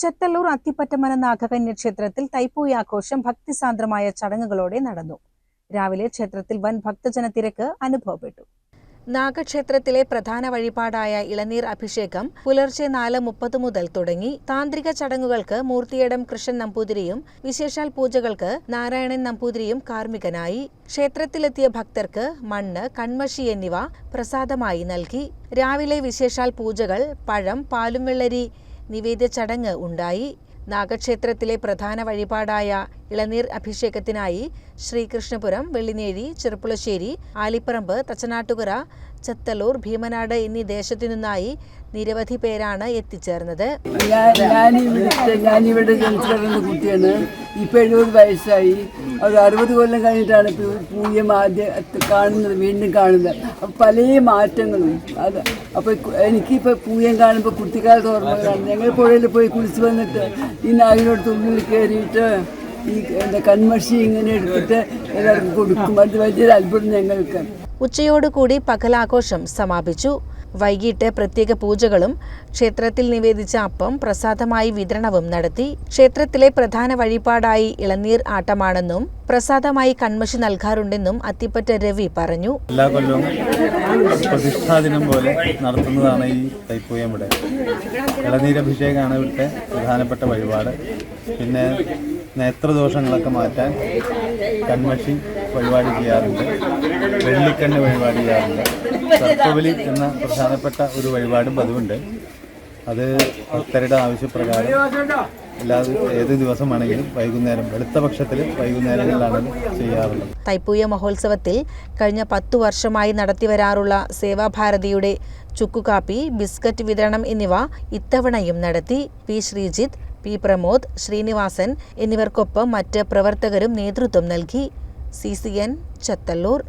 ചെത്തല്ലൂർ അത്തിപ്പറ്റമന നാഗകന്യ ക്ഷേത്രത്തിൽ തൈപ്പൂയ ആഘോഷം ഭക്തിസാന്ദ്രമായ ചടങ്ങുകളോടെ നടന്നു. രാവിലെ ക്ഷേത്രത്തിൽ വൻ ഭക്തജന തിരക്ക് അനുഭവപ്പെട്ടു. നാഗക്ഷേത്രത്തിലെ പ്രധാന വഴിപാടായ ഇളനീർ അഭിഷേകം പുലർച്ചെ നാല് മുപ്പത് മുതൽ തുടങ്ങി. താന്ത്രിക ചടങ്ങുകൾക്ക് മൂർത്തിയടം കൃഷ്ണൻ നമ്പൂതിരിയും വിശേഷാൽ പൂജകൾക്ക് നാരായണൻ നമ്പൂതിരിയും കാർമ്മികനായി. ക്ഷേത്രത്തിലെത്തിയ ഭക്തർക്ക് മണ്ണ് കൺമഷി എന്നിവ പ്രസാദമായി നൽകി. രാവിലെ വിശേഷാൽ പൂജകൾ പഴം പാലും വെള്ളരി നിവേദ്യ ചടങ്ങ് ഉണ്ടായി. നാഗക്ഷേത്രത്തിലെ പ്രധാന വഴിപാടായ ഇളനീർ അഭിഷേകത്തിനായി ശ്രീകൃഷ്ണപുരം വെള്ളിനേഴി ചെറുപ്പുളശ്ശേരി ആലിപ്പറമ്പ് തച്ചനാട്ടുകര ചത്തല്ലൂർ ഭീമനാട് എന്നീ ദേശത്തു നിന്നായി നിരവധി പേരാണ് എത്തിച്ചേർന്നത്. ഇപ്പം എഴുപത് വയസ്സായി. ഒരു അറുപത് കൊല്ലം കഴിഞ്ഞിട്ടാണ് പൂയം ആദ്യം കാണുന്നത് വീണ്ടും കാണുന്നത്. അപ്പം പല മാറ്റങ്ങളും. അത് അപ്പോൾ എനിക്കിപ്പോൾ പൂയം കാണുമ്പോൾ കുട്ടിക്കാലത്ത് ഓർമ്മകളാണ്. ഞങ്ങൾ പുഴയിൽ പോയി കുളിച്ച് വന്നിട്ട് ഈ നായിനോട് തുള്ളിൽ കയറിയിട്ട് ഈ കൺമഷി ഇങ്ങനെ എടുത്തിട്ട് എല്ലാവർക്കും കൊടുക്കും. അത് വലിയൊരു അത്ഭുതം ഞങ്ങൾക്ക്. ഉച്ചയോടുകൂടി പകലാഘോഷം സമാപിച്ചു. വൈകിട്ട് പ്രത്യേക പൂജകളും ക്ഷേത്രത്തിൽ നിവേദിച്ച അപ്പം പ്രസാദമായി വിതരണവും നടത്തി ക്ഷേത്രത്തിലെ പ്രധാന വഴിപാടായി ഇളനീർ ആട്ടമാണെന്നും പ്രസാദമായി കൺമഷി നൽകാറുണ്ടെന്നും അത്തിപ്പറ്റ രവി പറഞ്ഞു. എല്ലാ കൊല്ലവും പ്രതിഷ്ഠാദിനം പോലെ നടത്തുന്നതാണ് ഈ തൈപ്പൂയം ഇവിടെ. ഇളനീരഭിഷേകമാണ് ഇവിടുത്തെ പ്രധാനപ്പെട്ട വഴിപാട്. പിന്നെ നേത്രദോഷങ്ങളൊക്കെ മാറ്റാൻ കൺമഷി വഴിപാട് ചെയ്യാറുണ്ട്. വെള്ളിക്കണ്ണ് വഴിപാട് ചെയ്യാറുണ്ട്. സർപ്പബലി എന്ന പ്രധാനപ്പെട്ട ഒരു വഴിപാടും പതിവുണ്ട്. അത് ഭക്തരുടെ ആവശ്യപ്രകാരം എല്ലാ ഏത് ദിവസമാണെങ്കിലും വൈകുന്നേരം വെളുത്ത പക്ഷത്തിൽ വൈകുന്നേരങ്ങളിലാണ് ചെയ്യാറുള്ളത്. തൈപ്പൂയ മഹോത്സവത്തിൽ കഴിഞ്ഞ പത്തു വർഷമായി നടത്തിവരാറുള്ള സേവാഭാരതിയുടെ ചുക്കുകാപ്പി ബിസ്ക്കറ്റ് വിതരണം എന്നിവ ഇത്തവണയും നടത്തി. പി ശ്രീജിത്ത് പി പ്രമോദ് ശ്രീനിവാസൻ എന്നിവർക്കൊപ്പം മറ്റ് പ്രവർത്തകരും നേതൃത്വം നൽകി. C C N Chathalloor.